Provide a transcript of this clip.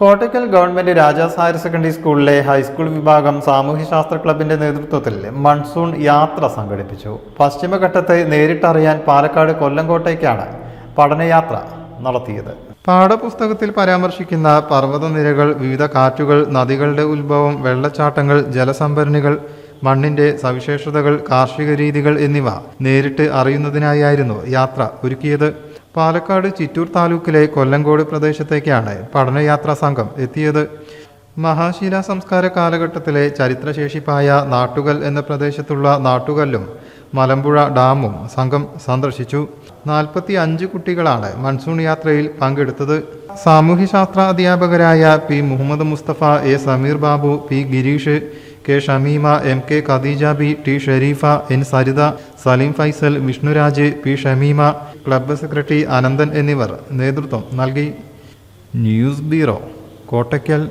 Kottakkal government Rajas higher secondary സ്കൂളിലെ high school വിഭാഗം സാമൂഹ്യശാസ്ത്ര ക്ലബിന്റെ നേതൃത്വത്തിൽ മൺസൂൺ യാത്ര സംഘടിപ്പിച്ചു. പശ്ചിമഘട്ടത്തെ നേരിട്ടറിയാൻ പാലക്കാട് കൊല്ലംകോട്ടയ്ക്കാണ് പഠനയാത്ര നടത്തിയത്. പാഠപുസ്തകത്തിൽ പരാമർശിക്കുന്ന പർവതനിരകൾ വിവിധ കാറ്റുകൾ നദികളുടെ ഉത്ഭവം വെള്ളച്ചാട്ടങ്ങൾ ജലസംഭരണികൾ മണ്ണിന്റെ സവിശേഷതകൾ കാർഷിക രീതികൾ എന്നിവ നേരിട്ട് അറിയുന്നതിനായിരുന്നു യാത്ര ഒരുക്കിയത്. പാലക്കാട് ചിറ്റൂർ താലൂക്കിലെ കൊല്ലങ്കോട് പ്രദേശത്തേക്കാണ് പഠനയാത്രാ സംഘം എത്തിയത്. മഹാശീല സംസ്കാര കാലഘട്ടത്തിലെ ചരിത്രശേഷിപ്പായ നാട്ടുകൽ എന്ന പ്രദേശത്തുള്ള നാട്ടുകല്ലും മലമ്പുഴ ഡാമും സംഘം സന്ദർശിച്ചു. നാൽപ്പത്തി അഞ്ച് കുട്ടികളാണ് മൺസൂൺ യാത്രയിൽ പങ്കെടുത്തത്. സാമൂഹ്യശാസ്ത്ര അധ്യാപകരായ P Muhammad Musthafa A Sameer Babu P Gireesh K Shameema M K Khadeeja B T Sherifa N Saritha Saleem Faisal Vishnuraj P Shameema club secretary Ananthan എന്നിവർ നേതൃത്വം നൽകി. News bureau Kottakkal.